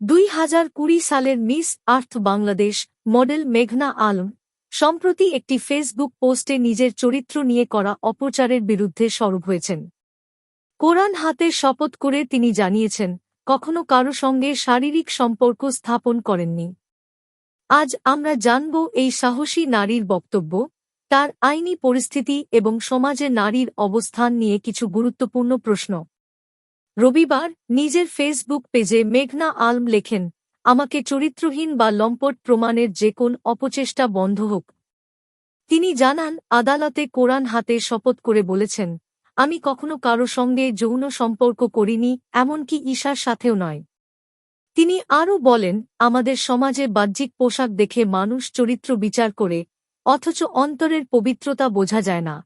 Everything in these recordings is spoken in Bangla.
দুই হাজার কুড়ি সালের মিস আর্থ বাংলাদেশ মডেল মেঘনা আলম সম্প্রতি একটি ফেসবুক পোস্টে নিজের চরিত্র নিয়ে করা অপচারের বিরুদ্ধে সরব হয়েছেন। কোরআন হাতে শপথ করে তিনি জানিয়েছেন, কখনো কারও সঙ্গে শারীরিক সম্পর্ক স্থাপন করেননি। আজ আমরা জানব এই সাহসী নারীর বক্তব্য, তার আইনি পরিস্থিতি এবং সমাজে নারীর অবস্থান নিয়ে কিছু গুরুত্বপূর্ণ প্রশ্ন। রবিবার নিজের ফেসবুক পেজে মেঘনা আলম লেখেন, আমাকে চরিত্রহীন বা লম্পট প্রমাণের যে কোন অপচেষ্টা বন্ধ হোক। তিনি জানান, আদালতে কোরআন হাতে শপথ করে বলেছেন, আমি কখনো কারও সঙ্গে যৌন সম্পর্ক করিনি, এমনকি ঈশার সাথেও নয়। তিনি আরও বলেন, আমাদের সমাজে বাহ্যিক পোশাক দেখে মানুষ চরিত্র বিচার করে, অথচ অন্তরের পবিত্রতা বোঝা যায় না।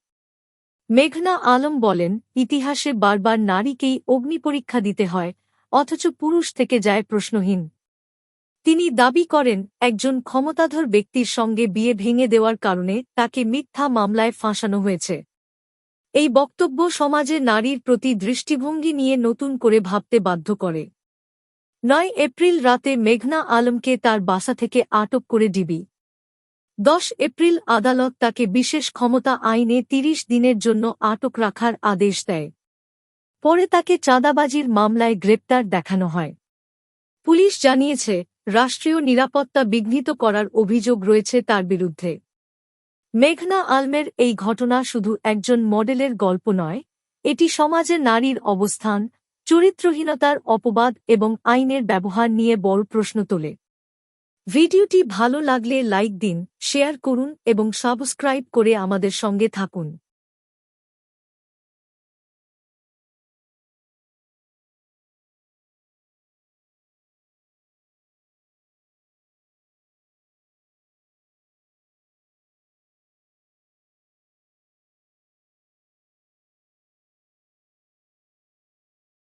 মেঘনা আলম বলেন, ইতিহাসে বারবার নারীকেই অগ্নিপরীক্ষা দিতে হয়, অথচ পুরুষ থেকে যায় প্রশ্নহীন। তিনি দাবি করেন, একজন ক্ষমতাধর ব্যক্তির সঙ্গে বিয়ে ভেঙে দেওয়ার কারণে তাকে মিথ্যা মামলায় ফাঁসানো হয়েছে। এই বক্তব্য সমাজে নারীর প্রতি দৃষ্টিভঙ্গি নিয়ে নতুন করে ভাবতে বাধ্য করে। নয় এপ্রিল রাতে মেঘনা আলমকে তার বাসা থেকে আটক করে ডিবি। দশ এপ্রিল আদালত তাকে বিশেষ ক্ষমতা আইনে তিরিশ দিনের জন্য আটক রাখার আদেশ দেয়। পরে তাকে চাঁদাবাজির মামলায় গ্রেপ্তার দেখানো হয়। পুলিশ জানিয়েছে, রাষ্ট্রীয় নিরাপত্তা বিঘ্নিত করার অভিযোগ রয়েছে তার বিরুদ্ধে। মেঘনা আলমের এই ঘটনা শুধু একজন মডেলের গল্প নয়, এটি সমাজে নারীর অবস্থান, চরিত্রহীনতার অপবাদ এবং আইনের ব্যবহার নিয়ে বড় প্রশ্ন তোলে। ভিডিওটি ভালো লাগলে লাইক দিন শেয়ার করুন এবং সাবস্ক্রাইব করে আমাদের সঙ্গে থাকুন।